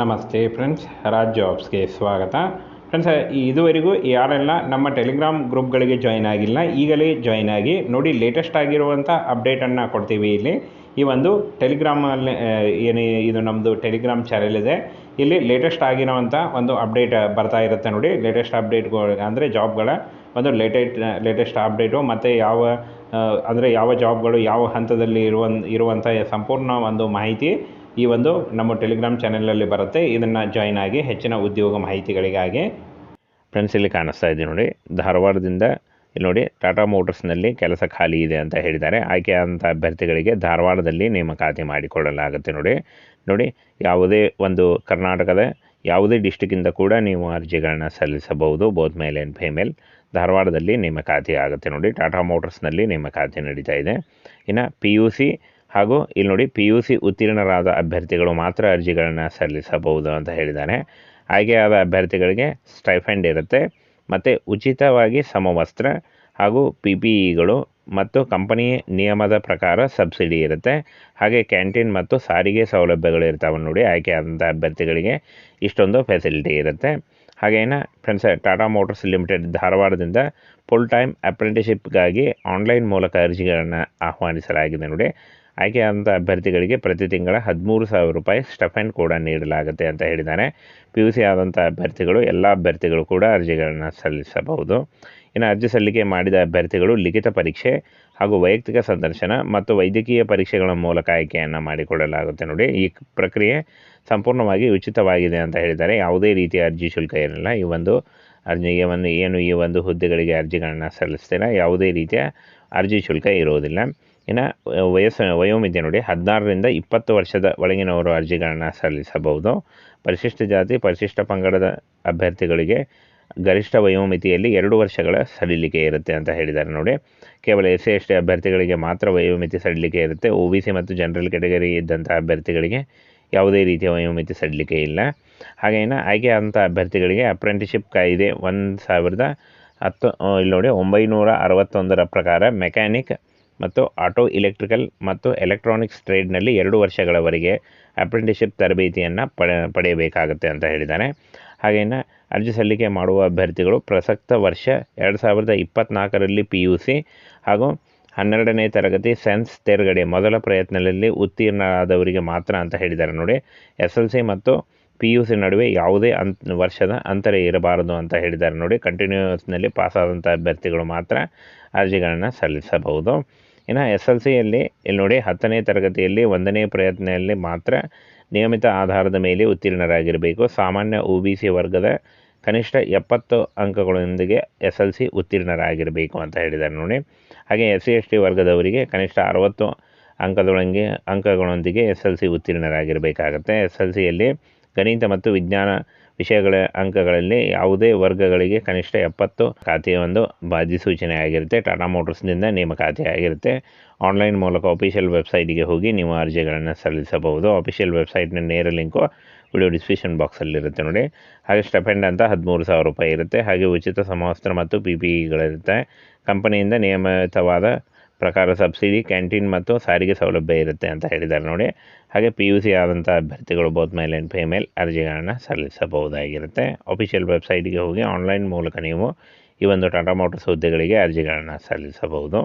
ನಮಸ್ತೆ ಫ್ರೆಂಡ್ಸ್ ರಾಜ್ ಜಾಬ್ಸ್ಗೆ ಸ್ವಾಗತ. ಫ್ರೆಂಡ್ಸ್, ಇದುವರೆಗೂ ಯಾರೆಲ್ಲ ನಮ್ಮ ಟೆಲಿಗ್ರಾಮ್ ಗ್ರೂಪ್ಗಳಿಗೆ ಜಾಯ್ನ್ ಆಗಿಲ್ಲ, ಈಗಲೇ ಜಾಯ್ನ್ ಆಗಿ ನೋಡಿ ಲೇಟೆಸ್ಟ್ ಆಗಿರುವಂಥ ಅಪ್ಡೇಟನ್ನು ಕೊಡ್ತೀವಿ ಇಲ್ಲಿ. ಈ ಒಂದು ಟೆಲಿಗ್ರಾಮಲ್ಲಿ ಏನು ಇದು ನಮ್ಮದು ಟೆಲಿಗ್ರಾಮ್ ಚಾನೆಲ್ ಇದೆ. ಇಲ್ಲಿ ಲೇಟೆಸ್ಟ್ ಆಗಿರುವಂಥ ಒಂದು ಅಪ್ಡೇಟ್ ಬರ್ತಾ ಇರುತ್ತೆ ನೋಡಿ. ಲೇಟೆಸ್ಟ್ ಅಪ್ಡೇಟ್ಗಳು ಅಂದರೆ ಜಾಬ್ಗಳ ಒಂದು ಲೇಟೆಸ್ಟ್ ಲೇಟೆಸ್ಟ್ ಅಪ್ಡೇಟು ಮತ್ತು ಯಾವ ಅಂದರೆ ಯಾವ ಜಾಬ್ಗಳು ಯಾವ ಹಂತದಲ್ಲಿ ಇರುವ ಇರುವಂಥ ಸಂಪೂರ್ಣ ಒಂದು ಮಾಹಿತಿ ಈ ಒಂದು ನಮ್ಮ ಟೆಲಿಗ್ರಾಮ್ ಚಾನೆಲಲ್ಲಿ ಬರುತ್ತೆ. ಇದನ್ನು ಜಾಯಿನ್ ಆಗಿ ಹೆಚ್ಚಿನ ಉದ್ಯೋಗ ಮಾಹಿತಿಗಳಿಗಾಗಿ ಫ್ರೆಂಡ್ಸ್ ಇಲ್ಲಿ ಕಾಣಿಸ್ತಾ ಇದೆ ನೋಡಿ. ಧಾರವಾಡದಿಂದ ಇಲ್ಲಿ ನೋಡಿ ಟಾಟಾ ಮೋಟರ್ಸ್ನಲ್ಲಿ ಕೆಲಸ ಖಾಲಿ ಇದೆ ಅಂತ ಹೇಳಿದ್ದಾರೆ. ಆಯ್ಕೆಯಾದಂಥ ಅಭ್ಯರ್ಥಿಗಳಿಗೆ ಧಾರವಾಡದಲ್ಲಿ ನೇಮಕಾತಿ ಮಾಡಿಕೊಳ್ಳಲಾಗುತ್ತೆ ನೋಡಿ. ನೋಡಿ, ಯಾವುದೇ ಒಂದು ಕರ್ನಾಟಕದ ಯಾವುದೇ ಡಿಸ್ಟಿಕ್ಕಿಂದ ಕೂಡ ನೀವು ಅರ್ಜಿಗಳನ್ನ ಸಲ್ಲಿಸಬಹುದು. ಬೋತ್ ಮೇಲ್ ಆ್ಯಂಡ್ ಫಿಮೇಲ್ ಧಾರವಾಡದಲ್ಲಿ ನೇಮಕಾತಿ ಆಗುತ್ತೆ ನೋಡಿ. ಟಾಟಾ ಮೋಟರ್ಸ್ನಲ್ಲಿ ನೇಮಕಾತಿ ನಡೀತಾ ಇದೆ. ಇನ್ನು ಪಿ ಯು ಸಿ ಹಾಗೂ ಇಲ್ಲಿ ನೋಡಿ ಪಿ ಯು ಸಿ ಉತ್ತೀರ್ಣರಾದ ಅಭ್ಯರ್ಥಿಗಳು ಮಾತ್ರ ಅರ್ಜಿಗಳನ್ನು ಸಲ್ಲಿಸಬಹುದು ಅಂತ ಹೇಳಿದ್ದಾರೆ ಆಯ್ಕೆಯಾದ ಅಭ್ಯರ್ಥಿಗಳಿಗೆ ಸ್ಟೈಫೆಂಡ್ ಇರುತ್ತೆ. ಮತ್ತು ಉಚಿತವಾಗಿ ಸಮವಸ್ತ್ರ ಹಾಗೂ ಪಿ ಪಿ ಇಗಳು ಮತ್ತು ಕಂಪನಿ ನಿಯಮದ ಪ್ರಕಾರ ಸಬ್ಸಿಡಿ ಇರುತ್ತೆ. ಹಾಗೆ ಕ್ಯಾಂಟೀನ್ ಮತ್ತು ಸಾರಿಗೆ ಸೌಲಭ್ಯಗಳು ಇರ್ತಾವೆ ನೋಡಿ ಆಯ್ಕೆಯಾದಂಥ ಅಭ್ಯರ್ಥಿಗಳಿಗೆ ಇಷ್ಟೊಂದು ಫೆಸಿಲಿಟಿ ಇರುತ್ತೆ. ಹಾಗೇನ ಫ್ರೆಂಡ್ಸ್ ಟಾಟಾ ಮೋಟರ್ಸ್ ಲಿಮಿಟೆಡ್ ಧಾರವಾಡದಿಂದ ಫುಲ್ ಟೈಮ್ ಅಪ್ರೆಂಟಿಶಿಪ್ಗಾಗಿ ಆನ್ಲೈನ್ ಮೂಲಕ ಅರ್ಜಿಗಳನ್ನು ಆಹ್ವಾನಿಸಲಾಗಿದೆ ನೋಡಿ. ಆಯ್ಕೆಯಾದಂಥ ಅಭ್ಯರ್ಥಿಗಳಿಗೆ ಪ್ರತಿ ತಿಂಗಳ ಹದಿಮೂರು ಸಾವಿರ ರೂಪಾಯಿ ಸ್ಟಫೆಂಡ್ ಕೂಡ ನೀಡಲಾಗುತ್ತೆ ಅಂತ ಹೇಳಿದ್ದಾರೆ. ಪಿ ಯು ಸಿ ಆದಂಥ ಅಭ್ಯರ್ಥಿಗಳು, ಎಲ್ಲ ಅಭ್ಯರ್ಥಿಗಳು ಕೂಡ ಅರ್ಜಿಗಳನ್ನು ಸಲ್ಲಿಸಬಹುದು. ಇನ್ನು ಅರ್ಜಿ ಸಲ್ಲಿಕೆ ಮಾಡಿದ ಅಭ್ಯರ್ಥಿಗಳು ಲಿಖಿತ ಪರೀಕ್ಷೆ ಹಾಗೂ ವೈಯಕ್ತಿಕ ಸಂದರ್ಶನ ಮತ್ತು ವೈದ್ಯಕೀಯ ಪರೀಕ್ಷೆಗಳ ಮೂಲಕ ಆಯ್ಕೆಯನ್ನು ಮಾಡಿಕೊಳ್ಳಲಾಗುತ್ತೆ ನೋಡಿ. ಈ ಪ್ರಕ್ರಿಯೆ ಸಂಪೂರ್ಣವಾಗಿ ಉಚಿತವಾಗಿದೆ ಅಂತ ಹೇಳಿದ್ದಾರೆ. ಯಾವುದೇ ರೀತಿಯ ಅರ್ಜಿ ಶುಲ್ಕ ಏನಿಲ್ಲ. ಈ ಒಂದು ಅರ್ಜಿಗೆ ಒಂದು ಏನು ಈ ಒಂದು ಹುದ್ದೆಗಳಿಗೆ ಅರ್ಜಿಗಳನ್ನು ಸಲ್ಲಿಸ್ತೀರ ಯಾವುದೇ ರೀತಿಯ ಅರ್ಜಿ ಶುಲ್ಕ ಇರುವುದಿಲ್ಲ ಇನ್ನು ವಯಸ್ಸು ವಯೋಮಿತಿ ನೋಡಿ ಹದಿನಾರರಿಂದ ಇಪ್ಪತ್ತು ವರ್ಷದ ಒಳಗಿನವರು ಅರ್ಜಿಗಳನ್ನು ಸಲ್ಲಿಸಬಹುದು. ಪರಿಶಿಷ್ಟ ಜಾತಿ, ಪರಿಶಿಷ್ಟ ಪಂಗಡದ ಅಭ್ಯರ್ಥಿಗಳಿಗೆ ಗರಿಷ್ಠ ವಯೋಮಿತಿಯಲ್ಲಿ ಎರಡು ವರ್ಷಗಳ ಸಡಿಲಿಕೆ ಇರುತ್ತೆ ಅಂತ ಹೇಳಿದ್ದಾರೆ ನೋಡಿ. ಕೇವಲ ಎಸ್ ಸಿ ಎಸ್ ಟಿ ಅಭ್ಯರ್ಥಿಗಳಿಗೆ ಮಾತ್ರ ವಯೋಮಿತಿ ಸಡಿಲಿಕೆ ಇರುತ್ತೆ. ಒ ಬಿ ಸಿ ಮತ್ತು ಜನರಲ್ ಕೆಟಗರಿ ಇದ್ದಂಥ ಅಭ್ಯರ್ಥಿಗಳಿಗೆ ಯಾವುದೇ ರೀತಿಯ ವಯೋಮಿತಿ ಸಡಿಲಿಕೆ ಇಲ್ಲ. ಹಾಗೇನ ಆಯ್ಕೆಯಾದಂಥ ಅಭ್ಯರ್ಥಿಗಳಿಗೆ ಅಪ್ರೆಂಟಿಶಿಪ್ ಕಾಯಿದೆ ಒಂದು ಸಾವಿರದ ಹತ್ತು ಇಲ್ಲಿ ನೋಡಿ ಒಂಬೈನೂರ ಅರವತ್ತೊಂದರ ಪ್ರಕಾರ ಮೆಕ್ಯಾನಿಕ್ ಮತ್ತು ಆಟೋ ಇಲೆಕ್ಟ್ರಿಕಲ್ ಮತ್ತು ಎಲೆಕ್ಟ್ರಾನಿಕ್ಸ್ ಟ್ರೇಡ್ನಲ್ಲಿ ಎರಡು ವರ್ಷಗಳವರೆಗೆ ಅಪ್ರೆಂಟಿಶಿಪ್ ತರಬೇತಿಯನ್ನು ಪಡೆ, ಪಡೆಯಬೇಕಾಗುತ್ತೆ ಅಂತ ಹೇಳಿದ್ದಾರೆ. ಹಾಗೆಯೇ ಅರ್ಜಿ ಸಲ್ಲಿಕೆ ಮಾಡುವ ಅಭ್ಯರ್ಥಿಗಳು ಪ್ರಸಕ್ತ ವರ್ಷ ಎರಡು ಸಾವಿರದ ಇಪ್ಪತ್ತ್ನಾಲ್ಕರಲ್ಲಿ ಪಿ ಯು ಸಿ ಹಾಗೂ ಹನ್ನೆರಡನೇ ತರಗತಿ ಸೆನ್ಸ್ ತೇರ್ಗಡೆ ಮೊದಲ ಪ್ರಯತ್ನದಲ್ಲಿ ಉತ್ತೀರ್ಣರಾದವರಿಗೆ ಮಾತ್ರ ಅಂತ ಹೇಳಿದ್ದಾರೆ. ನೋಡಿ, ಎಸ್ ಎಲ್ ಸಿ ಮತ್ತು ಪಿ ಯು ಸಿ ನಡುವೆ ಯಾವುದೇ ಅಂತ್ ವರ್ಷದ ಅಂತರ ಇರಬಾರದು ಅಂತ ಹೇಳಿದ್ದಾರೆ. ನೋಡಿ ಕಂಟಿನ್ಯೂಸ್ನಲ್ಲಿ ಪಾಸಾದಂಥ ಅಭ್ಯರ್ಥಿಗಳು ಮಾತ್ರ ಅರ್ಜಿಗಳನ್ನು ಸಲ್ಲಿಸಬಹುದು. ಇನ್ನು ಎಸ್ ಎಲ್ ಸಿಯಲ್ಲಿ ಇಲ್ಲಿ ನೋಡಿ ಹತ್ತನೇ ತರಗತಿಯಲ್ಲಿ ಒಂದನೇ ಪ್ರಯತ್ನದಲ್ಲಿ ಮಾತ್ರ ನಿಯಮಿತ ಆಧಾರದ ಮೇಲೆ ಉತ್ತೀರ್ಣರಾಗಿರಬೇಕು. ಸಾಮಾನ್ಯ ಒ ಬಿ ಸಿ ವರ್ಗದ ಕನಿಷ್ಠ ಎಪ್ಪತ್ತು ಅಂಕಗಳೊಂದಿಗೆ ಎಸ್ ಎಲ್ ಸಿ ಉತ್ತೀರ್ಣರಾಗಿರಬೇಕು ಅಂತ ಹೇಳಿದ್ದಾರೆ ನೋಡಿ. ಹಾಗೆ ಎಸ್ ಸಿ ಎಸ್ ಟಿ ವರ್ಗದವರಿಗೆ ಕನಿಷ್ಠ ಅರವತ್ತು ಅಂಕದೊಳಗೆ ಅಂಕಗಳೊಂದಿಗೆ ಎಸ್ ಎಲ್ ಸಿ ಉತ್ತೀರ್ಣರಾಗಿರಬೇಕಾಗತ್ತೆ. ಎಸ್ ಎಲ್ ಸಿಯಲ್ಲಿ ಗಣಿತ ಮತ್ತು ವಿಜ್ಞಾನ ವಿಷಯಗಳ ಅಂಕಗಳಲ್ಲಿ ಯಾವುದೇ ವರ್ಗಗಳಿಗೆ ಕನಿಷ್ಠ ಎಪ್ಪತ್ತು ಖಾತೆಯ ಒಂದು ಅಧಿಸೂಚನೆ ಆಗಿರುತ್ತೆ. ಟಾಟಾ ಮೋಟರ್ಸ್ನಿಂದ ನೇಮಕಾತಿ ಆಗಿರುತ್ತೆ. ಆನ್ಲೈನ್ ಮೂಲಕ ಅಫಿಷಿಯಲ್ ವೆಬ್ಸೈಟಿಗೆ ಹೋಗಿ ನೀವು ಅರ್ಜಿಗಳನ್ನು ಸಲ್ಲಿಸಬಹುದು. ಅಫಿಷಿಯಲ್ ವೆಬ್ಸೈಟ್ನ ನೇರ ಲಿಂಕು ವಿಡಿಯೋ ಡಿಸ್ಕ್ರಿಪ್ಷನ್ ಬಾಕ್ಸಲ್ಲಿರುತ್ತೆ ನೋಡಿ. ಹಾಗೆ ಸ್ಟೆಪೆಂಡ್ ಅಂತ ಹದಿಮೂರು ಸಾವಿರ ರೂಪಾಯಿ ಇರುತ್ತೆ. ಹಾಗೆ ಉಚಿತ ಸಮವಸ್ತ್ರ ಮತ್ತು ಪಿ ಪಿ ಇಗಳಿರುತ್ತೆ ಕಂಪನಿಯಿಂದ ನಿಯಮಿತವಾದ ಪ್ರಕಾರ ಸಬ್ಸಿಡಿ, ಕ್ಯಾಂಟೀನ್ ಮತ್ತು ಸಾರಿಗೆ ಸೌಲಭ್ಯ ಇರುತ್ತೆ ಅಂತ ಹೇಳಿದ್ದಾರೆ ನೋಡಿ. ಹಾಗೆ ಪಿ ಯು ಸಿ ಆದಂಥ ಅಭ್ಯರ್ಥಿಗಳು ಬೋತ್ ಮೇಲ್ ಆ್ಯಂಡ್ ಫಿಮೇಲ್ ಅರ್ಜಿಗಳನ್ನು ಸಲ್ಲಿಸಬಹುದಾಗಿರುತ್ತೆ. ಅಫಿಷಿಯಲ್ ವೆಬ್ಸೈಟ್ಗೆ ಹೋಗಿ ಆನ್ಲೈನ್ ಮೂಲಕ ನೀವು ಈ ಒಂದು ಟಾಟಾ ಮೋಟರ್ಸ್ ಹುದ್ದೆಗಳಿಗೆ ಅರ್ಜಿಗಳನ್ನು ಸಲ್ಲಿಸಬಹುದು.